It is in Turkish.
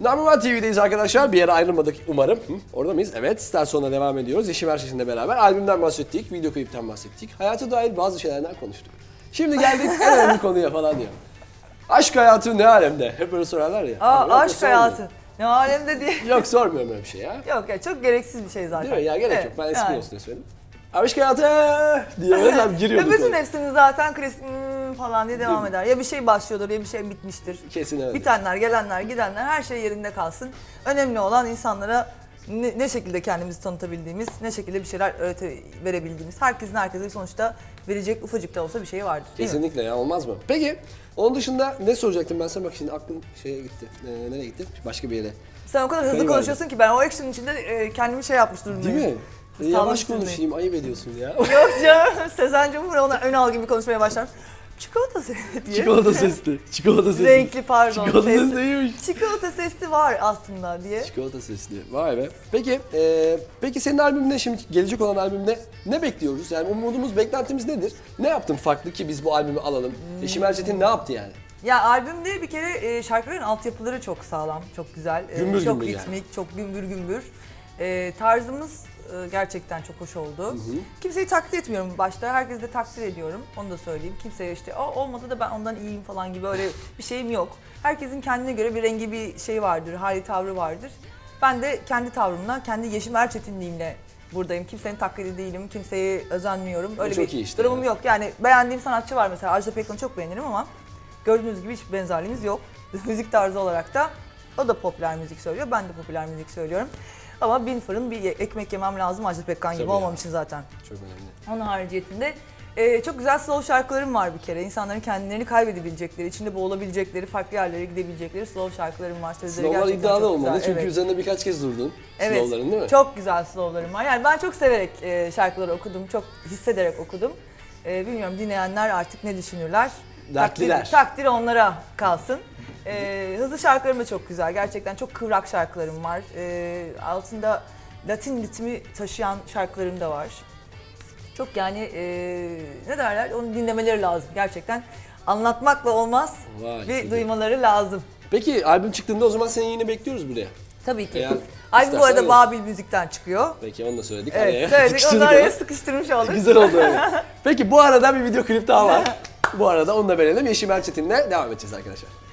Number TV'deyiz arkadaşlar. Bir yere ayrılmadık umarım. Hı, orada mıyız? Evet. Star sonuna devam ediyoruz. Yeşim Erşeş'inle beraber albümden bahsettik, video klipten bahsettik. Hayata dair bazı şeylerden konuştuk. Şimdi geldik en önemli konuya falan diyor. Aşk hayatı ne alemde? Hep böyle sorarlar ya. Aa, yok, aşk hayatı. Ne alemde diye. Yok sormuyorum öyle bir şey ya. Yok ya çok gereksiz bir şey zaten. Değil mi? Ya gerek Evet, yok. Ben espri yani. olsun söyledim. Diye öyle tam Ve giriyorduk. bütün hepsinin zaten klasik "Hmm" falan diye devam eder. Ya bir şey başlıyordur ya bir şey bitmiştir. Kesin öyle. Bitenler, gelenler, gidenler her şey yerinde kalsın. Önemli olan insanlara ne, ne şekilde kendimizi tanıtabildiğimiz, ne şekilde bir şeyler öğrete verebildiğimiz. Herkesin herkese sonuçta verecek ufacık da olsa bir şey vardır. değil mi? Kesinlikle ya olmaz mı? Peki onun dışında ne soracaktım ben sana bak şimdi aklım şeye gitti. Ee, nereye gitti? Başka bir yere. Sen o kadar hızlı Kayıverdi. konuşuyorsun ki ben o action'ın içinde e, kendimi şey yapmış durumdayım. Değil mi? Sağlam yavaş sürmeyi. konuşayım ayıp ediyorsun ya. Yok canım. Sezen Cumhur ona ön al gibi konuşmaya başlar. Çikolata sesi diye. Çikolata sesli. Çikolata sesli. Renkli pardon. Çikolata sesli. sesli neymiş? Çikolata sesi var aslında diye. Çikolata sesli. Vay be. Peki, e, peki senin albümünde şimdi gelecek olan albümde ne bekliyoruz? Yani umudumuz, beklentimiz nedir? Ne yaptın farklı ki biz bu albümü alalım? Hmm. Eşim Erçetin ne yaptı yani? Ya albümde bir kere e, şarkıların altyapıları çok sağlam, çok güzel. E, Gümbür çok gümbür yani. ritmik, çok gümbür gümbür. E, tarzımız e, gerçekten çok hoş oldu. Kimseyi takdir etmiyorum başta. Herkesi de takdir ediyorum. Onu da söyleyeyim. Kimseye işte o olmadı da ben ondan iyiyim falan gibi öyle bir şeyim yok. Herkesin kendine göre bir rengi bir şey vardır, hali tavrı vardır. Ben de kendi tavrımla, kendi Yeşim Erçetinliğimle buradayım. Kimsenin taklidi değilim, kimseye özenmiyorum. Öyle çok bir işte durumum ya. yok. Yani beğendiğim sanatçı var mesela. Ajda Pekkan'ı çok beğenirim ama gördüğünüz gibi hiç benzerliğimiz yok. müzik tarzı olarak da o da popüler müzik söylüyor, ben de popüler müzik söylüyorum. Ama bin fırın bir ye- ekmek yemem lazım Ajda Pekkan gibi Tabii ya. olmam için zaten. Çok önemli. Onun hariciyetinde e, çok güzel slow şarkılarım var bir kere. İnsanların kendilerini kaybedebilecekleri, içinde boğulabilecekleri, farklı yerlere gidebilecekleri slow şarkılarım var. Sözleri Slowlar gerçekten iddialı çok olmalı güzel. çünkü Evet. üzerinde birkaç kez durdun. Evet. Slowların değil mi? Çok güzel slowlarım var. Yani ben çok severek e, şarkıları okudum, çok hissederek okudum. E, bilmiyorum dinleyenler artık ne düşünürler. Dertliler. Takdir, takdir onlara kalsın. E, hızlı şarkılarım da çok güzel. Gerçekten çok kıvrak şarkılarım var. E, altında Latin ritmi taşıyan şarkılarım da var. Çok yani e, ne derler onu dinlemeleri lazım gerçekten. Anlatmakla olmaz Vay, bir duymaları lazım. Peki albüm çıktığında o zaman seni yine bekliyoruz buraya. Tabii ki. Eğer Albüm bu arada evet. Babil Müzik'ten çıkıyor. Peki onu da söyledik. Evet, Araya söyledik. Onu araya sıkıştırmış olduk. Güzel oldu öyle. Peki bu arada bir video klip daha var. bu arada onu da verelim. Yeşim Erçetin'le devam edeceğiz arkadaşlar.